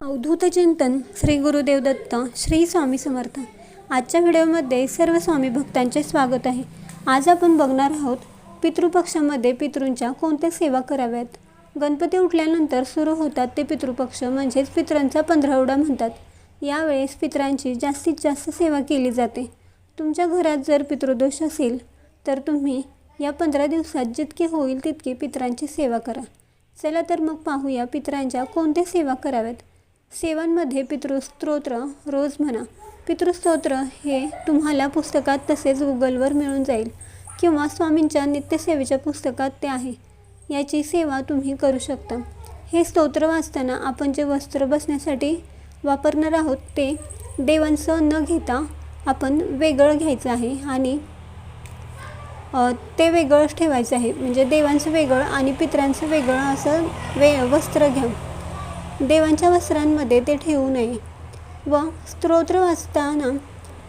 अवधूत चिंतन श्री गुरुदेव दत्त श्री स्वामी समर्थ. आजच्या व्हिडिओमध्ये सर्व स्वामी भक्तांचे स्वागत आहे. आज आपण बघणार आहोत पितृपक्षामध्ये पितृंच्या कोणत्या सेवा कराव्यात? गणपती उठल्यानंतर सुरू होतात ते पितृपक्ष म्हणजेच पितरांचा पंधरावडा म्हणतात. यावेळेस पितरांची जास्तीत जास्त सेवा केली जाते. तुमच्या घरात जर पितृदोष असेल तर तुम्ही या पंधरा दिवसात जितके होईल तितकी पितरांची सेवा करा. चला तर मग पाहूया पितरांच्या कोणत्या सेवा कराव्यात. सेवांमध्ये पितृस्तोत्र रोज म्हणा. पितृस्तोत्र हे तुम्हाला पुस्तकात तसेच गुगलवर मिळून जाईल किंवा स्वामींच्या नित्यसेवेच्या पुस्तकात ते आहे. याची सेवा तुम्ही करू शकता. हे स्तोत्र वाचताना आपण जे वस्त्र बसण्यासाठी वापरणार आहोत ते देवांचं न घेता आपण वेगळं घ्यायचं आहे आणि ते वेगळंच ठेवायचं आहे. म्हणजे देवांचं वेगळं आणि पितरांचं वेगळं असं वे वस्त्र घ्या देवांच्या वस्त्रांमध्ये ते ठेवू नये व स्तोत्र वाचताना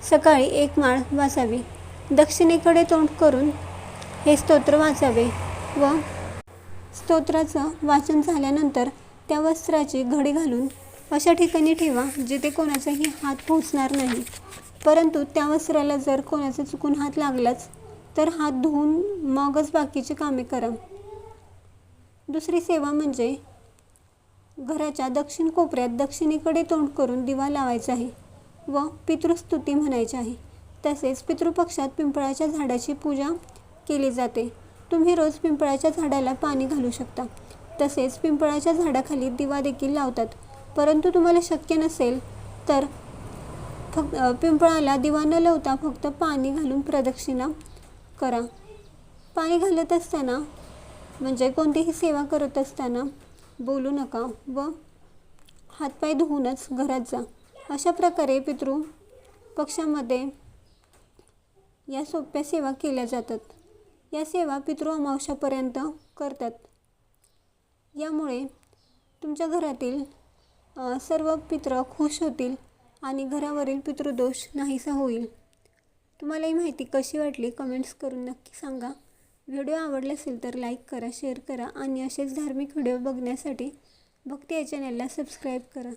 सकाळी एक माळ वाचावी. दक्षिणेकडे तोंड करून हे स्तोत्र वाचावे व स्तोत्राचं वाचन झाल्यानंतर त्या वस्त्राची घडी घालून अशा ठिकाणी ठेवा जिथे कोणाचाही हात पोचणार नाही. परंतु त्या वस्त्राला जर कोणाचा चुकून हात लागलाच तर हात धुवून मगच बाकीची कामे करा. दुसरी सेवा म्हणजे घराच्या दक्षिण कोपऱ्यात दक्षिणेकडे तोंड करून दिवा लावायचा आहे व पितृस्तुती म्हणायची आहे. तसेच पितृपक्षात पिंपळाच्या झाडाची पूजा केली जाते. तुम्ही रोज पिंपळाच्या झाडाला पाणी घालू शकता. तसेच पिंपळाच्या झाडाखाली दिवा देखील लावतात. परंतु तुम्हाला शक्य नसेल तर फक्त पिंपळाला दिवा न लावता फक्त पाणी घालून प्रदक्षिणा करा. पाणी घालत असताना म्हणजे कोणतीही सेवा करत असताना बोलू नका व हातपाय धुवूनच घरात जा. अशा प्रकारे पितृ पक्षामध्ये या सोप्या सेवा केल्या जातात. या सेवा पितृ अमावशापर्यंत करतात. यामुळे तुमच्या घरातील सर्व पित्र खुश होतील आणि घरावरील पितृदोष नाहीसा होईल. तुम्हाला ही माहिती कशी वाटली? कमेंट्स करून नक्की सांगा. व्हिडिओ आवडला असेल तर लाईक करा शेअर करा आणि असेच धार्मिक व्हिडिओ बघण्यासाठी भक्ती या चॅनलला सबस्क्राईब करा.